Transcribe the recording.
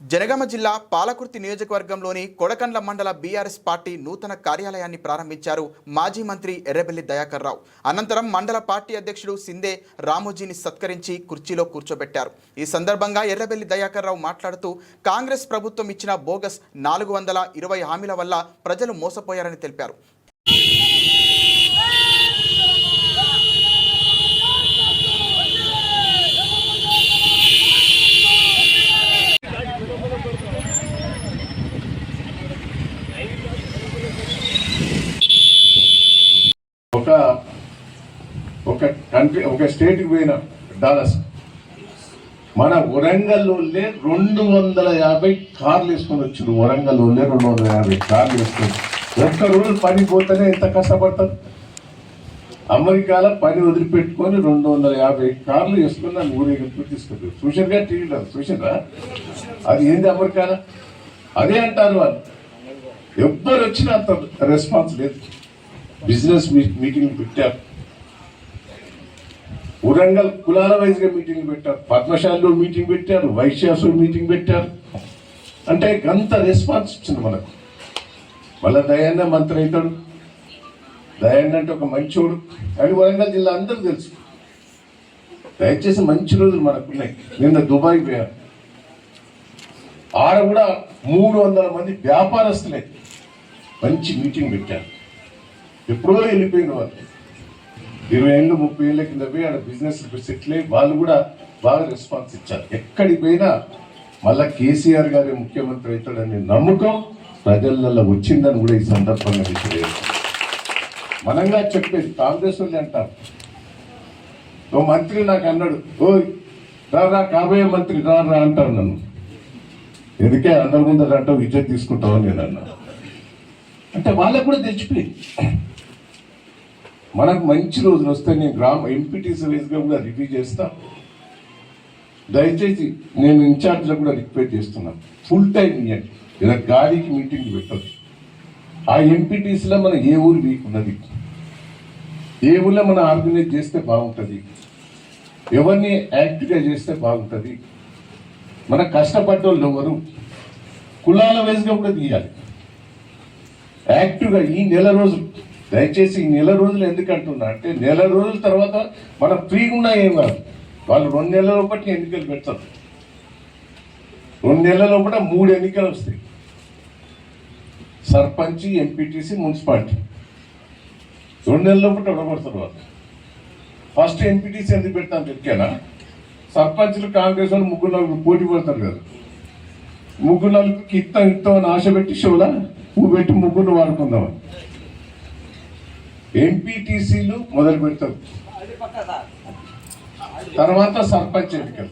జనగామ జిల్లా పాలకుర్తి నియోజకవర్గంలోని కొడకండ్ల మండల బీఆర్ఎస్ పార్టీ నూతన కార్యాలయాన్ని ప్రారంభించారు మాజీ మంత్రి ఎర్రబెల్లి దయాకర్ రావు. అనంతరం మండల పార్టీ అధ్యక్షుడు సిందే రామోజీని సత్కరించి కుర్చీలో కూర్చోబెట్టారు. ఈ సందర్భంగా ఎర్రబెల్లి దయాకర్ రావు మాట్లాడుతూ కాంగ్రెస్ ప్రభుత్వం ఇచ్చిన బోగస్ నాలుగు వందల ఇరవై హామీల వల్ల ప్రజలు మోసపోయారని తెలిపారు. ఒక ఒక కంట్రీ ఒక స్టేట్కి పోయిన డాలర్స్ మన వరంగల్లోనే రెండు వందల యాభై కార్లు వేసుకొని వచ్చిండు. వరంగల్లోనే రెండు వందల యాభై కార్లు వేసుకొని. ఒక్క రోజు పని పోతేనే ఎంత కష్టపడతారు? అమెరికాలో పని వదిలిపెట్టుకొని రెండు వందల యాభై కార్లు వేసుకొని నన్ను ఊరేగింపు తీసుకెళ్ళారు. చూసారుగా టీవీలో చూసారా అది ఏంది అమెరికాలో? అదే అంటారు వాళ్ళు. ఎవ్వరు వచ్చినా అంత రెస్పాన్స్ లేదు. బిజినెస్ మీ- మీటింగ్ పెట్టారు వరంగల్ కులాల వైజ్గా మీటింగ్ పెట్టారు పద్మశాలలో మీటింగ్ పెట్టారు వైశ్యాసులు మీటింగ్ పెట్టారు అంటే గంత రెస్పాన్స్ ఇచ్చింది మనకు. మళ్ళా దయాన్న మంత్రి అవుతాడు. దయాన్న అంటే ఒక మంచోడు. అని వరంగల్ జిల్లా అందరూ తెలుసు. దయచేసి మంచి రోజులు మనకున్నాయి నిన్న దుబాయ్ పోయారు ఆడ కూడా మూడు వందల మంది వ్యాపారస్తులే. మంచి మీటింగ్ పెట్టారు. ఎప్పుడో వెళ్ళిపోయిన వాళ్ళు. ఇరవై ఏళ్ళు ముప్పై ఏళ్ళ కింద పోయి ఆడ బిజినెస్ సెటిల్ అయ్యి వాళ్ళు కూడా బాగా రెస్పాన్స్ ఇచ్చారు. ఎక్కడికి పోయినా మళ్ళా కేసీఆర్ గారే ముఖ్యమంత్రి అవుతాడని నమ్మకం ప్రజలలో వచ్చిందని కూడా ఈ సందర్భంగా తెలియదు మనంగా చెప్పేది కాంగ్రెస్ వాళ్ళు అంటారు. ఓ మంత్రి నాకు అన్నాడు ఓ రా రా కాబోయే మంత్రి రా రా అంటారు నన్ను. ఎందుకే అందరి ముందర అంటావు? విద్య తీసుకుంటావు? నేను అన్నా అంటే వాళ్ళకు కూడా తెచ్చిపోయి మనకు మంచి రోజులు వస్తే నేను గ్రామ ఎంపీటీసీ వైజ్గా కూడా రివ్యూ చేస్తా. దయచేసి నేను ఇన్ఛార్జ్లో కూడా రిక్వెస్ట్ చేస్తున్నాను ఫుల్ టైం ఇవ్వండి ఇలా గాలికి మీటింగ్ పెట్టదు ఆ ఎంపీటీసీలో మన ఏ ఊరు వీక్ ఉన్నది? ఏ ఊళ్ళో మనం ఆర్గనైజ్ చేస్తే బాగుంటుంది? ఎవరిని యాక్టివ్గా చేస్తే బాగుంటుంది? మన కష్టపడ్డోళ్ళు ఎవరు? కులాల వైజ్గా కూడా తీయాలి. యాక్టివ్గా ఈ నెల రోజులు దయచేసి ఈ నెల రోజులు ఎందుకు అంటున్నా? అంటే నెల రోజుల తర్వాత మనం ఫ్రీగా ఉన్నా ఏం కాదు. వాళ్ళు రెండు నెలల లోపల ఎన్నికలు పెడతారు. రెండు నెలల లోపల మూడు ఎన్నికలు వస్తాయి. Sarpanch MPTC municipality. రెండు నెలల లోపల ఉండబడతారు వాళ్ళు. ఫస్ట్ ఎంపీటీసీ ఎందుకు పెడతాను చెప్పానా సర్పంచ్లు కాంగ్రెస్ వాళ్ళు ముగ్గురు నలుగురు పోటీ పడతారు కదా. ముగ్గురు నలుగురికి ఇత్తం ఇత్తం అని ఆశ పెట్టి షోలా? పువ్వు పెట్టి ముగ్గురు వాడుకుందామని. ఎంపీటీసీలు మొదలు పెడతారు. తర్వాత సర్పంచ్ ఎన్నికలు.